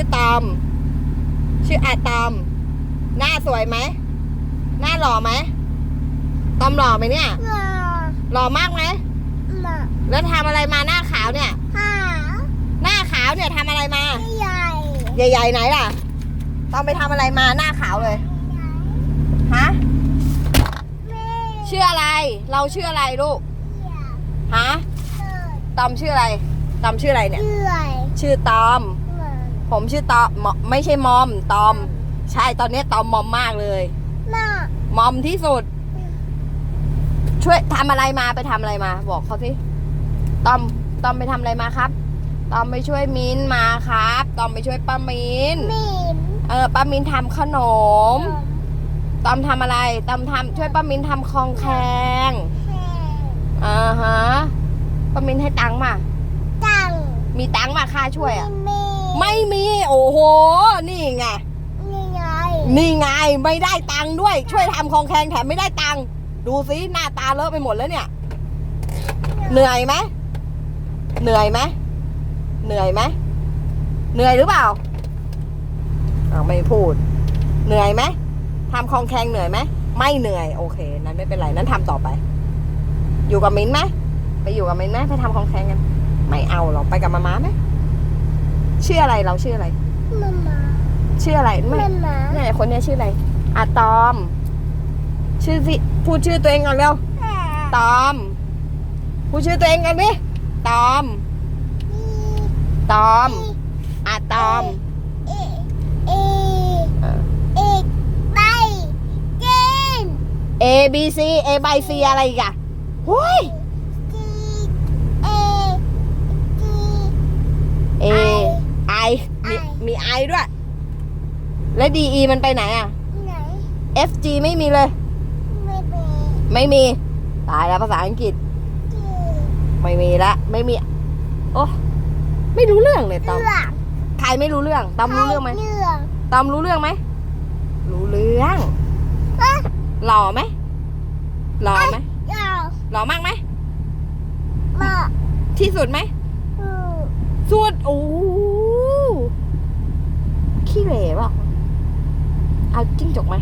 ชื่อตอม ชื่ออาตอม หน้าสวยไหม หน้าหล่อไหมตอมหล่อไหมเนี่ยมาหล่อมากไหมมาแล้วทำอะไรมาหน้าขาวเนี่ยหาหน้าขาวเนี่ยทำอะไรมา ใหญ่ ใหญ่ๆไหนล่ะต้องไปทำอะไรมาหน้าขาวเลยฮะแม่ชื่ออะไร เราชื่ออะไรลูกอยากฮะเกิดตอมชื่ออะไรตอมชื่ออะไรเนี่ยเอื่อยชื่อตอมเหมือน ผมชื่อตอมมไม่ใช่มอมตอม ใช่ตอนนี้ตอมมอมมากเลยหน้ามอมที่สุด ช่วยทำอะไรมาไปทำอะไรมา บอกเขาสิตอมตอมไปทำอะไรมาครับตอมไปช่วยมิ้นมาครับตอมไปช่วยป้ามิ้นมีมเออป้ามิ้นทำขนมตอมทำอะไรตอมทำช่วยป้ามิ้นทำคองแคงแห้งอ่าฮะป้ามิ้นให้ตังค์มาจังมีตังค์มาค่าช่วยอะมี ไม่มี โอ้โห นี่ไง นี่ไง นี่ไง ไม่ได้ตังค์ด้วย ช่วยทำคองแคงแถมไม่ได้ตังค์ ดูสิหน้าตาเลอะไปหมดแล้วเนี่ย เหนื่อยไหม เหนื่อยไหม เหนื่อยไหม เหนื่อยหรือเปล่าอ้าวไม่พูด เหนื่อยไหมทำคองแคงเหนื่อยไหม ไม่เหนื่อย โอเค นั้นไม่เป็นไร นั้นทำต่อไป อยู่กับมิ้นท์ไหม ไปอยู่กับมิ้นท์ไหมไปทำคองแคงกัน ไม่เอาหรอก ไปกับมาม่าไหม ชื่ออะไรเราชื่ออะไร มามาชื่ออะไรไม่มามาเนี่ยคนเนี้ยชื่ออะไรอะตอม ชื่อสิพูดชื่อตัวเองก่อนเร็วตอม พูดชื่อตัวเองกันดิตอม ตอมอะตอมเอเอเออ เอกไปกิน A B C A by C อะไรอีกอะหุ้ย จีเอจี A I มี I มี I ด้วย แล้ว D E มันไปไหนอะไหน F G ไม่มีเลย ไม่เป็นไม่มี ตายแล้วภาษาอังกฤษจีไม่มีละ ไม่มี โอ้ไม่รู้เรื่องเลยตอมเลือกใครไม่รู้เรื่องตอมรู้เรื่องไหม เลือกตอมรู้เรื่องไหม รู้เรื่องเอ๊ะหล่อไหม หล่อไหม ยาวหล่อมากไหม มาที่สุดไหม อืมสุด โอ้โหขี้เหร่เปล่า เอาจิ้งจกไหม